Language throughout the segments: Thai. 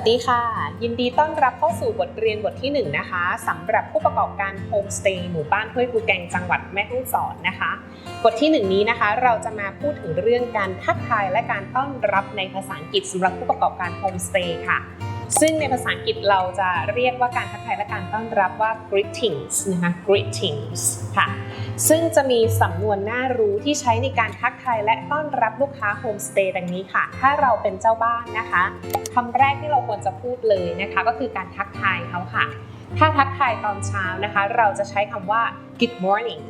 วัสดีค่ะ ยินดีต้อนรับเข้าสู่บทเรียนบทที่ 1 นะคะสำหรับผู้ประกอบการโฮมสเตย์หมู่บ้านห้วยปูแกงจังหวัดแม่ฮ่องสอนนะคะ บทที่ 1 นี้นะคะเราจะมาพูดถึงเรื่องการทักทายและการต้อนรับในภาษาอังกฤษสำหรับผู้ประกอบการโฮมสเตย์ค่ะ ซึ่งในภาษาอังกฤษเราจะเรียกว่าการทักทายและการต้อนรับว่า greetings นะคะ greetings ค่ะ ซึ่งจะมีสำนวนน่ารู้ที่ใช้ในการทักทายและต้อนรับลูกค้าโฮมสเตย์ดังนี้ค่ะ ถ้าเราเป็นเจ้าบ้านนะคะคำแรกที่เราควรจะพูดเลยนะคะ ก็คือการทักทายเขาค่ะ ถ้าทักทายตอนเช้านะคะ เราจะใช้คำว่า good morning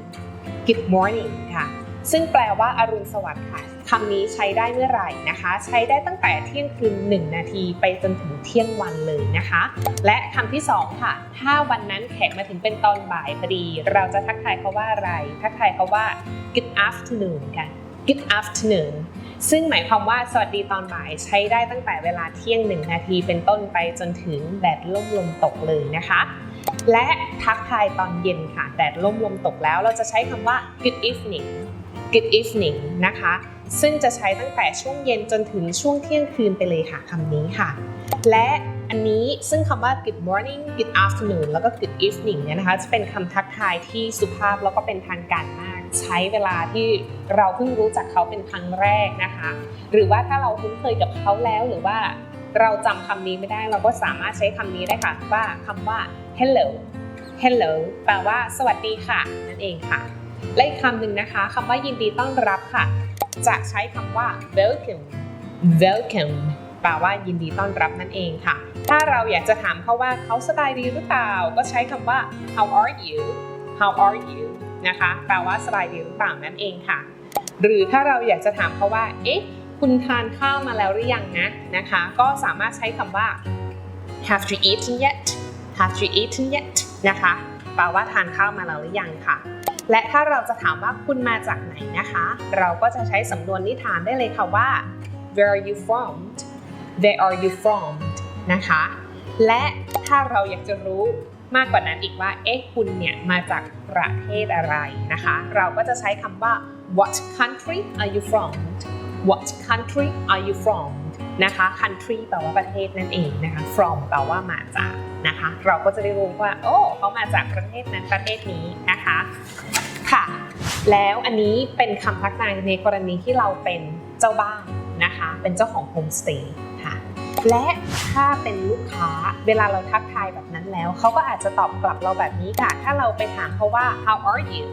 good morning ค่ะ ซึ่งแปลว่าอารุณสวัสดิ์ค่ะคำนี้ใช้ได้เมื่อไหร่นะคะ ใช้ได้ตั้งแต่เที่ยงคืน 1 นาทีไปจนถึงเที่ยงวันเลยนะคะ และคำที่ 2 ค่ะ ถ้าวันนั้นแขกมาถึงเป็นตอนบ่ายพอดี เราจะทักทายเขาว่าอะไร ทักทายเขาว่า good afternoon ค่ะ good afternoon ซึ่งหมายความว่าสวัสดีตอนบ่ายใช้ได้ตั้งแต่เวลาเที่ยง1นาทีเป็นต้นไปจนถึงแดดล่มลมตกเลยนะคะ และทักทายตอนเย็นค่ะ แดดล่มลมตกแล้วเราจะใช้คำว่า good evening good evening นะคะ ซึ่งจะใช้ตั้งแต่ช่วงเย็นจนถึงช่วงเที่ยงคืนไปเลยค่ะคำนี้ค่ะ และอันนี้ซึ่งคำว่า good morning good afternoon แล้วก็ good evening เนี่ยนะคะ จะเป็นคำทักทายที่สุภาพแล้วก็เป็นทางการมาก ใช้เวลาที่เราเพิ่งรู้จักเขาเป็นครั้งแรกนะคะ หรือว่าถ้าเราคุ้นเคยกับเขาแล้วหรือว่าเราจำคำนี้ไม่ได้เราก็สามารถใช้คำนี้ได้ค่ะ ว่าคำว่า hello hello แปลว่าสวัสดีค่ะ นั่นเองค่ะ และอีกคำหนึ่งนะคะคำว่ายินดีต้อนรับค่ะ จะใช้คำว่า welcome welcome แปลว่ายินดีต้อนรับนั่นเองค่ะ ถ้าเราอยากจะถามเขาว่าเขาสบายดีหรือเปล่า ก็ใช้คำว่า how are you how are you นะคะแปลว่าสบายดีหรือเปล่านั่นเองค่ะ หรือถ้าเราอยากจะถามเขาว่า เอ๊ะ คุณทานข้าวมาแล้วหรือยังนะนะคะ ก็สามารถใช้คำว่า have you eaten yet have you eaten yet นะคะแปลว่าทานข้าวมาแล้วหรือยังค่ะ และถ้าเราจะถามว่าคุณมาจากไหนนะคะ เราก็จะใช้สำนวนนิทานได้เลยค่ะว่า where are you from where are you from นะคะ และถ้าเราอยากจะรู้มากกว่านั้นอีกว่า เอ๊ะ คุณเนี่ยมาจากประเทศอะไรนะคะ เราก็จะใช้คำว่า what country are you from what country are you from นะคะ country แปลว่าประเทศนั่นเองนะคะ from แปลว่ามาจากนะคะ เราก็จะได้รู้ว่า โอ้เขามาจากประเทศนั้นประเทศนี้นะคะค่ะ แล้วอันนี้เป็นคำทักทายในกรณีที่เราเป็นเจ้าบ้านนะคะ เป็นเจ้าของโฮมสเตย์ค่ะและถ้าเป็นลูกค้าเวลาเราทักทายแบบนั้นแล้ว เขาก็อาจจะตอบกลับเราแบบนี้ค่ะ ถ้าเราไปถามเขาว่า how are you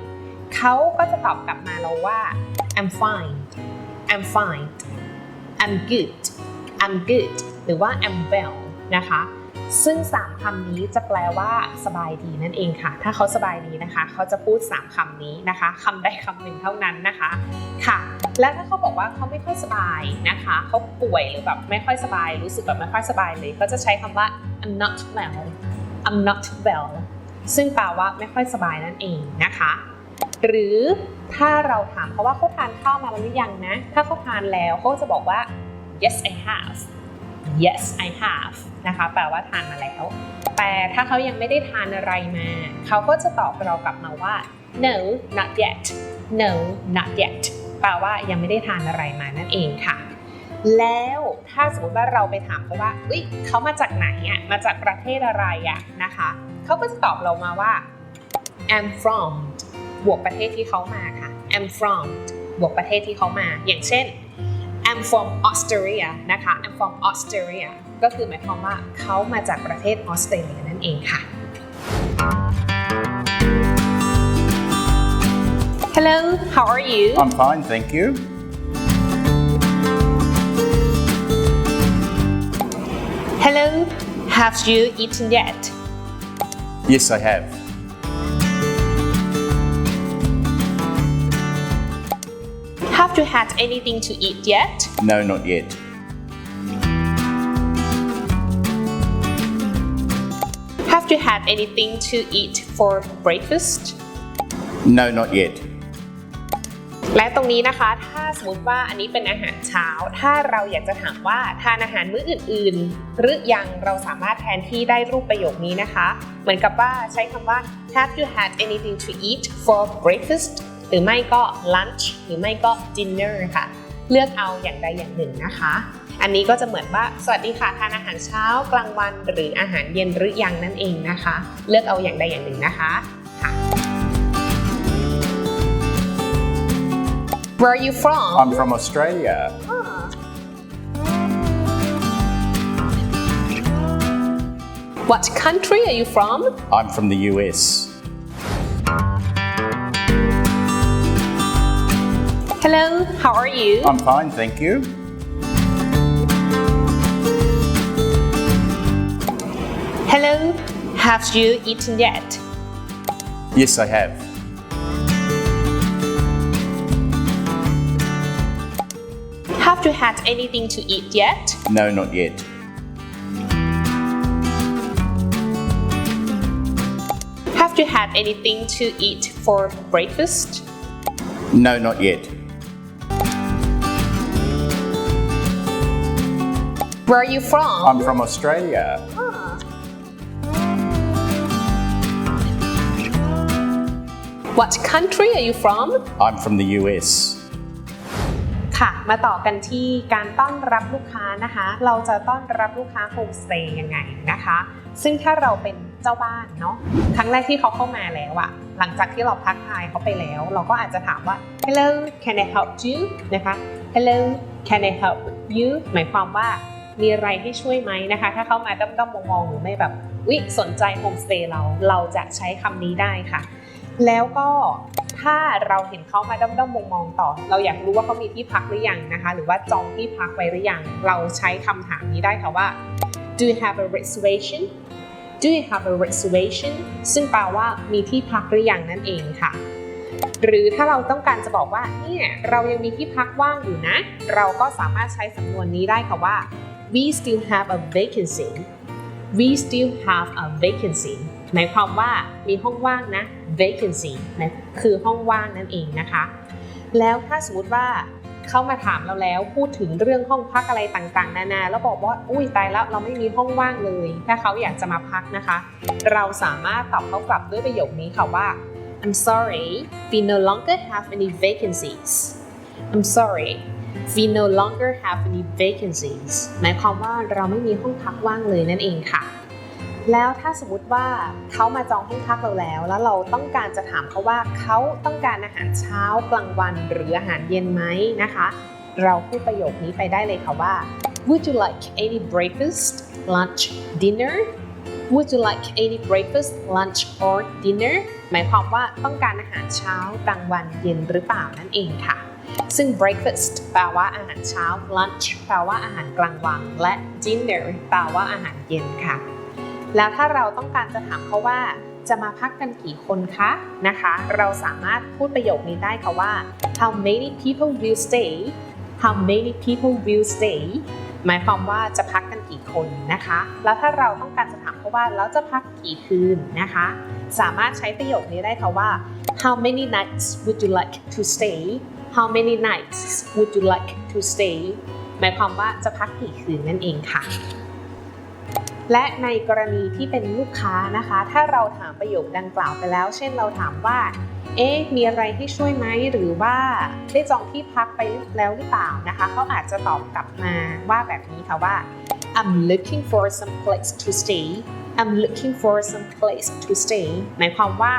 เขาก็จะตอบกลับมาเราว่า I'm fine I'm fine I'm good I'm good หรือว่า I'm well นะคะ ซึ่ง 3คำนี้จะแปลว่าสบายดีนั่นเองค่ะ ถ้าเขาสบายดีนะคะ เขาจะพูด 3คำนี้นะคะคำใดคำหนึ่งเท่านั้นนะคะ ค่ะ และถ้าเขาบอกว่าเขาไม่ค่อยสบายนะคะ เขาป่วยหรือแบบไม่ค่อยสบาย รู้สึกแบบไม่ค่อยสบายเลย ก็จะใช้คำว่า I'm not well I'm not well ซึ่งแปลว่าไม่ค่อยสบายนั่นเองนะคะ หรือถ้าเราถามเขาว่าเขาทานข้าวมาหรือยังนะ ถ้าเขาทานแล้วเขาจะบอกว่า yes I have yes I have นะคะแปลว่าทานมาแล้ว แต่ถ้าเขายังไม่ได้ทานอะไรมา เขาก็จะตอบเรากลับมาว่า no not yet no not yet แปลว่ายังไม่ได้ทานอะไรมานั่นเองค่ะ แล้วถ้าสมมติว่าเราไปถามเขาว่าเอ้ยเขามาจากไหนอะมาจากประเทศอะไรอะนะคะเขาก็จะตอบเรามาว่า I'm from บวกประเทศที่เขามาค่ะ I'm from บวกประเทศที่เขามา อย่างเช่น I'm from Australia นะคะ I'm from Australia ก็คือหมายความว่าเขามาจากประเทศออสเตรเลียนั่นเองค่ะ Hello how are you I'm fine, thank you. Hello have you eaten yet Yes, I have. You had anything to eat yet No, not yet. Have you had anything to eat for breakfast No, not yet. และตรงนี้นะคะ ถ้าสมมติว่าอันนี้เป็นอาหารเช้า ถ้าเราอยากจะถามว่าทานอาหารมื้ออื่น ๆ หรือยังเราสามารถแทนที่ได้รูปประโยคนี้นะคะ เหมือนกับว่าใช้คำว่า Have you had anything to eat for breakfast หรือไม่ก็ lunch หรือไม่ก็ dinner ค่ะ เลือกเอาอย่างใดอย่างหนึ่งนะคะ อันนี้ก็จะเหมือนว่า สวัสดีค่ะทานอาหารเช้ากลางวัน หรืออาหารเย็นหรือยังนั่นเองนะคะ เลือกเอาอย่างใดอย่างหนึ่งนะคะค่ะ Where are you from I'm from Australia. What country are you from I'm from the US. Hello how are you I'm fine, thank you. Hello have you eaten yet Yes, I have. Have you had anything to eat yet No, not yet. Have you had anything to eat for breakfast No, not yet. Where are you from I'm from Australia. What country are you from I'm from the US. ค่ะ มาต่อกันที่การต้อนรับลูกค้านะคะ เราจะต้อนรับลูกค้าโฮมสเตย์ยังไงนะคะ ซึ่งถ้าเราเป็นเจ้าบ้านเนาะ ครั้งแรกที่เขาเข้ามาแล้วอะหลังจากที่เราทักทายเขาไปแล้ว เราก็อาจจะถามว่า hello can I help you นะคะ hello can I help you หมายความว่า มีอะไรให้ช่วยไหมนะคะ ถ้าเข้ามาด้อมๆมองๆหรือไม่แบบวิสนใจโฮมสเตย์เราเราจะใช้คำนี้ได้ค่ะ แล้วก็ถ้าเราเห็นเขามาด้อมๆมองๆต่อ เราอยากรู้ว่าเขามีที่พักหรือยังนะคะ หรือว่าจองที่พักไว้หรือยังเราใช้คำถามนี้ได้ค่ะว่า do you have a reservation do you have a reservation ซึ่งแปลว่ามีที่พักหรือยังนั่นเองค่ะ หรือถ้าเราต้องการจะบอกว่าเนี่ยเรายังมีที่พักว่างอยู่นะ เราก็สามารถใช้สำนวนนี้ได้ค่ะว่า we still have a vacancy we still have a vacancy หมายความว่ามีห้องว่างนะ vacancy นะคือห้องว่างนั่นเองนะคะ แล้วถ้าสมมติว่าเขามาถามเราแล้วพูดถึงเรื่องห้องพักอะไรต่างๆ นานา แล้วบอกว่าอุ้ยตายแล้วเราไม่มีห้องว่างเลย ถ้าเขาอยากจะมาพักนะคะ เราสามารถตอบเขากลับด้วยประโยคนี้ค่ะว่า I'm sorry we no longer have any vacancies I'm sorry we no longer have any vacancies หมายความว่าเราไม่มีห้องพักว่างเลยนั่นเองค่ะ แล้วถ้าสมมติว่าเขามาจองห้องพักเราแล้ว แล้วเราต้องการจะถามเขาว่าเขาต้องการอาหารเช้ากลางวันหรืออาหารเย็นไหมนะคะ เราพูดประโยคนี้ไปได้เลยค่ะว่า Would you like any breakfast lunch dinner Would you like any breakfast lunch or dinner หมายความว่าต้องการอาหารเช้ากลางวันเย็นหรือเปล่านั่นเองค่ะ ซึ่ง breakfast แปลว่าอาหารเช้า lunch แปลว่าอาหารกลางวัน และ dinner แปลว่าอาหารเย็นค่ะ แล้วถ้าเราต้องการจะถามเขาว่า จะมาพักกันกี่คนคะนะคะ เราสามารถพูดประโยคนี้ได้ค่ะว่า how many people will stay how many people will stay หมายความว่าจะพักกันกี่คนนะคะ แล้วถ้าเราต้องการจะถามเขาว่าแล้วจะพักกี่คืนนะคะ สามารถใช้ประโยคนี้ได้ค่ะว่า how many nights would you like to stay how many nights would you like to stay หมายความว่าจะพักกี่คืนนั่นเองค่ะ และในกรณีที่เป็นลูกค้านะคะ ถ้าเราถามประโยคดังกล่าวไปแล้ว เช่นเราถามว่า เอ๊ะ มีอะไรให้ช่วยไหม หรือว่าได้จองที่พักไปแล้วหรือเปล่านะคะ เขาอาจจะตอบกลับมาว่าแบบนี้ค่ะว่า I'm looking for some place to stay I'm looking for some place to stay หมายความว่า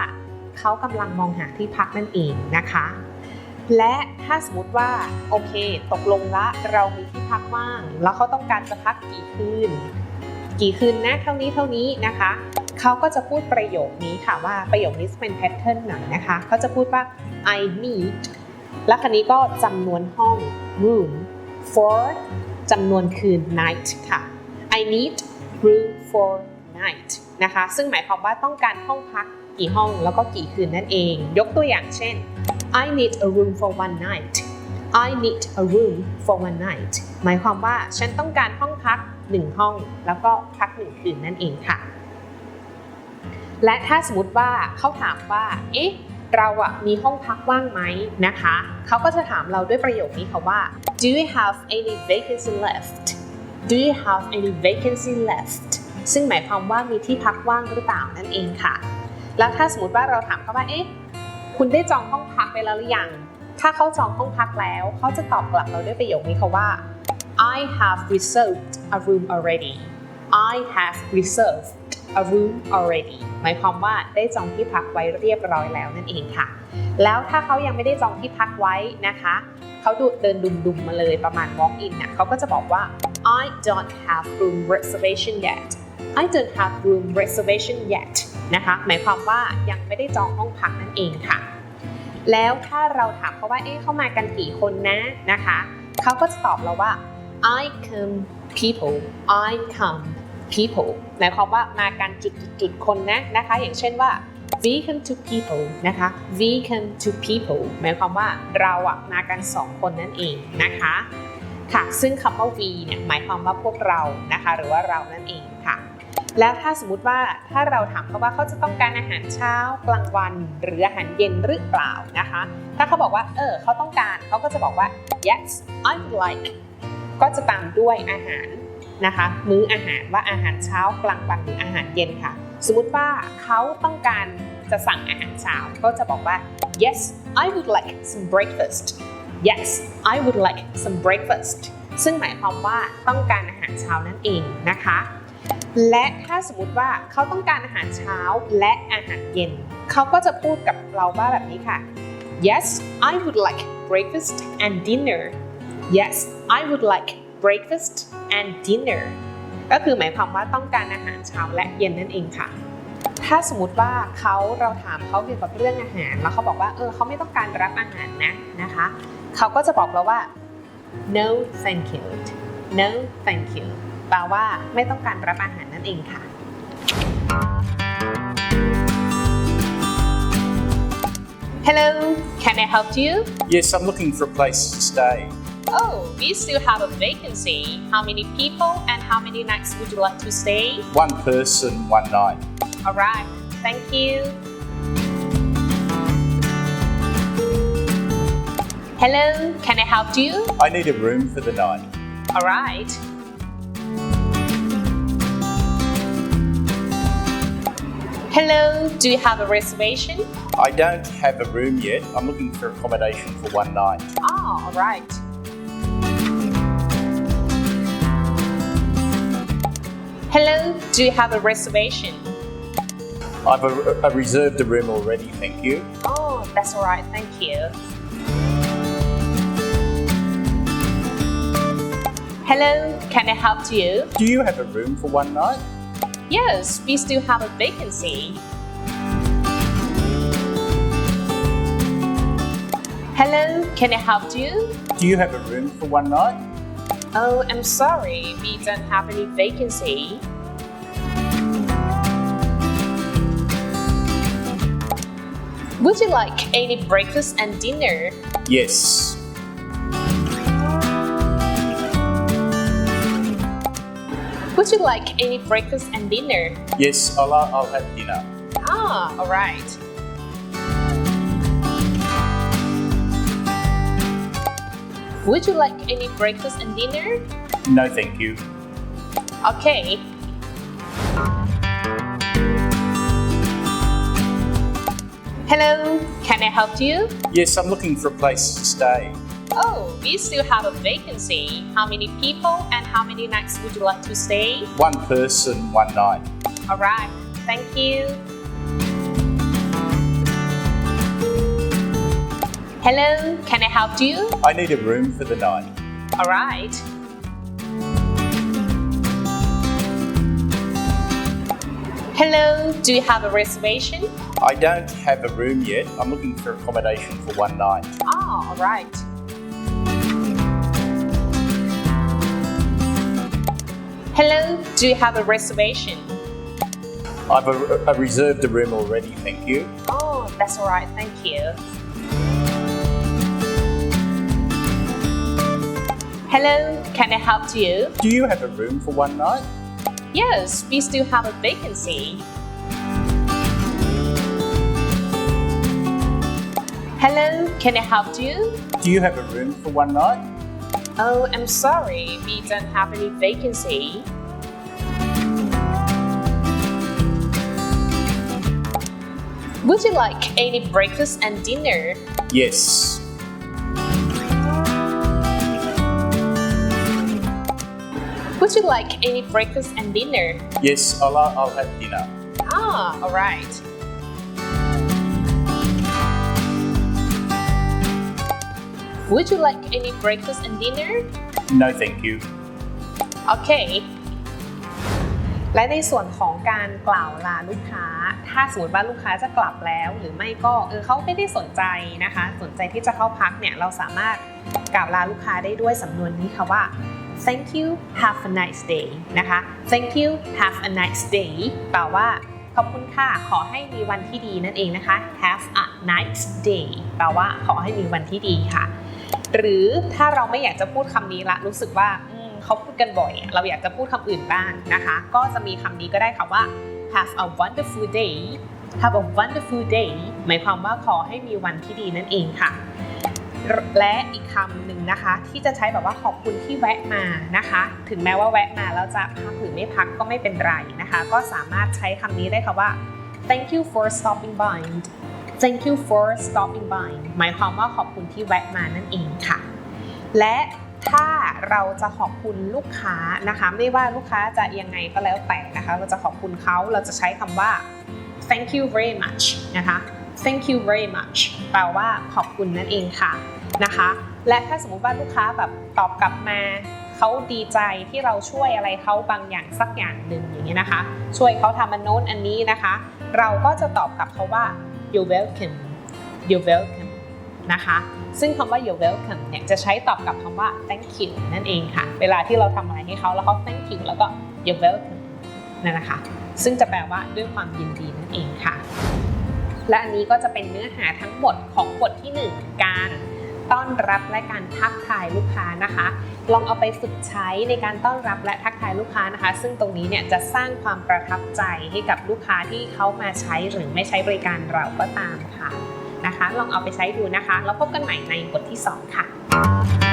เขากำลังมองหาที่พักนั่นเองนะคะ และถ้าสมมติว่าโอเค ตกลงละเรามีที่พักว่าง แล้วเขาต้องการจะพักกี่คืนกี่คืนนะเท่านี้เท่านี้นะคะเขาก็จะพูดประโยคนี้ค่ะว่าประโยคนี้เป็นแพทเทิร์นหน่อยนะคะเขาจะพูดว่า I need และคันนี้ก็จำนวนห้อง room for จำนวนคืน night ค่ะ I need room for night นะคะ ซึ่งหมายความว่าต้องการห้องพักกี่ห้องแล้วก็กี่คืนนั่นเอง ยกตัวอย่างเช่น I need a room for one night I need a room for one night หมายความว่าฉันต้องการห้องพักหนึ่งห้อง แล้วก็พักหนึ่งคืนนั่นเองค่ะ และถ้าสมมติว่าเขาถามว่า เอ๊ะ เราอะมีห้องพักว่างไหมนะคะ เขาก็จะถามเราด้วยประโยคนี้ค่ะว่า Do you have any vacancy left Do you have any vacancy left ซึ่งหมายความว่ามีที่พักว่างหรือเปล่านั่นเองค่ะ แล้วถ้าสมมติว่าเราถามเขาว่า เอ๊ะ คุณได้จองห้องพักไปแล้วหรือยัง ถ้าเขาจองห้องพักแล้ว เขาจะตอบกลับเราด้วยประโยคนี้ค่ะว่า I have reserved a room already I have reserved a room already หมายความว่าได้จองที่พักไว้เรียบร้อยแล้วนั่นเองค่ะ แล้วถ้าเขายังไม่ได้จองที่พักไว้นะคะ เขาดูเดินดุมๆมาเลยประมาณ walk in น่ะเขาก็จะบอกว่า I don't have room reservation yet I don't have room reservation yet นะคะ หมายความว่ายังไม่ได้จองห้องพักนั่นเองค่ะ แล้วถ้าเราถามเขาว่าเอ๊ะเขามากันกี่คนนะนะคะเขาก็จะตอบเราว่า I come people I come people หมายความว่ามากันจุดๆๆคนนะนะคะ อย่างเช่นว่า we come to people นะคะ we come to people หมายความว่าเราอะมากันสองคนนั่นเองนะคะค่ะซึ่งคำว่า we เนี่ยหมายความว่าพวกเรานะคะ หรือว่าเรานั่นเองค่ะ แล้วถ้าสมมติว่าถ้าเราถามเขาว่าเขาจะต้องการอาหารเช้ากลางวัน หรืออาหารเย็นหรือเปล่านะคะ ถ้าเขาบอกว่าเออเขาต้องการเขาก็จะบอกว่า yes I would like ก็จะตามด้วยอาหารนะคะ มื้ออาหารว่าอาหารเช้ากลางวันหรืออาหารเย็นค่ะ สมมติว่าเขาต้องการจะสั่งอาหารเช้าก็จะบอกว่า yes I would like some breakfast yes I would like some breakfast ซึ่งหมายความว่าต้องการอาหารเช้านั่นเองนะคะ และถ้าสมมติว่าเขาต้องการอาหารเช้าและอาหารเย็น เขาก็จะพูดกับเราว่าแบบนี้ค่ะ yes I would like breakfast and dinner yes I would like breakfast and dinner ก็คือหมายความว่าต้องการอาหารเช้าและเย็นนั่นเองค่ะ ถ้าสมมติว่าเขาเราถามเขาเกี่ยวกับเรื่องอาหาร แล้วเขาบอกว่าเออเขาไม่ต้องการรับอาหารนะนะคะ เขาก็จะบอกเราว่า no thank you no thank you แปลว่าไม่ต้องการรับอาหาร นั่นเองค่ะ Hello can I help you Yes, I'm looking for a place to stay. Oh we still have a vacancy How many people and how many nights would you like to stay One person, one night. Alright thank you Hello can I help you I need a room for the night. Alright. Hello, do you have a reservation? I don't have a room yet. I'm looking for accommodation for one night. Ah, alright. Hello, do you have a reservation? I've a, a reserved a room already, thank you. Oh, that's alright, thank you. Hello, can I help you? Do you have a room for one night? Yes, we still have a vacancy. Hello, can I help you? Do you have a room for one night? Oh, I'm sorry, we don't have any vacancy. Would you like any breakfast and dinner? Yes. Would you like any breakfast and dinner? Yes, I'll, I'll have dinner. Ah, alright. Would you like any breakfast and dinner? No, thank you. Okay. Hello, can I help you? Yes, I'm looking for a place to stay. Oh, we still have a vacancy. How many people and how many nights would you like to stay? One person, one night. Alright, thank you. Hello, can I help you? I need a room for the night. Alright. Hello, do you have a reservation? I don't have a room yet. I'm looking for accommodation for one night. Ah, alright. Hello, do you have a reservation? I've a, a reserved a room already, thank you. Oh, that's alright, thank you. Hello, can I help you? Do you have a room for one night? Yes, we still have a vacancy. Hello, can I help you? Do you have a room for one night? Oh, I'm sorry, we don't have any vacancy. Would you like any breakfast and dinner? Yes. Would you like any breakfast and dinner Yes, I'll, uh, I'll have dinner. Ah alright Would you like any breakfast and dinner No, thank you. โอเคและในส่วนของการกล่าวลาลูกค้า ถ้าสมมติว่าลูกค้าจะกลับแล้ว หรือไม่ก็เออเขาไม่ได้สนใจนะคะ สนใจที่จะเข้าพักเนี่ยเราสามารถกล่าวลาลูกค้าได้ด้วยสำนวนนี้ค่ะว่า thank you have a nice day นะคะ thank you have a nice day แปลว่าขอบคุณค่ะ ขอให้มีวันที่ดีนั่นเองนะคะ have a nice day แปลว่าขอให้มีวันที่ดีค่ะ หรือถ้าเราไม่อยากจะพูดคำนี้ละรู้สึกว่าเขาพูดกันบ่อย เราอยากจะพูดคำอื่นบ้างนะคะ ก็จะมีคำนี้ก็ได้ค่ะว่า have a wonderful day have a wonderful day หมายความว่าขอให้มีวันที่ดีนั่นเองค่ะ และอีกคำหนึ่งนะคะ ที่จะใช้แบบว่าขอบคุณที่แวะมานะคะ ถึงแม้ว่าแวะมาแล้วจะพักหรือไม่พักก็ไม่เป็นไรนะคะ ก็สามารถใช้คำนี้ได้ค่ะว่า thank you for stopping by thank you for stopping by หมายความว่าขอบคุณที่แวะมานั่นเองค่ะ และถ้าเราจะขอบคุณลูกค้านะคะ ไม่ว่าลูกค้าจะยังไงก็แล้วแต่นะคะ เราจะขอบคุณเขาเราจะใช้คำว่า thank you very much นะคะ thank you very much แปลว่าขอบคุณนั่นเองค่ะนะคะ และถ้าสมมติว่าลูกค้าแบบตอบกลับมาเขาดีใจที่เราช่วยอะไรเขาบางอย่างสักอย่างหนึ่งอย่างนี้ยนะคะ ช่วยเขาทำอันโน้นอันนี้นะคะ เราก็จะตอบกลับเขาว่า you're welcome you're welcome นะคะ ซึ่งคำว่า you're welcome เนี่ยจะใช้ตอบกับคำว่า thank you นั่นเองค่ะ เวลาที่เราทำอะไรให้เขาแล้วเขา thank you แล้วก็ you're welcome นั่นนะคะ ซึ่งจะแปลว่าด้วยความยินดีนั่นเองค่ะ และอันนี้ก็จะเป็นเนื้อหาทั้งหมดของบทที่ 1 การ ต้อนรับและการทักทายลูกค้านะคะ ลองเอาไปฝึกใช้ในการต้อนรับและทักทายลูกค้านะคะ ซึ่งตรงนี้เนี่ยจะสร้างความประทับใจให้กับลูกค้าที่เขามาใช้หรือไม่ใช้บริการเราก็ตามค่ะนะคะ ลองเอาไปใช้ดูนะคะ แล้วพบกันใหม่ในบทที่ 2 ค่ะ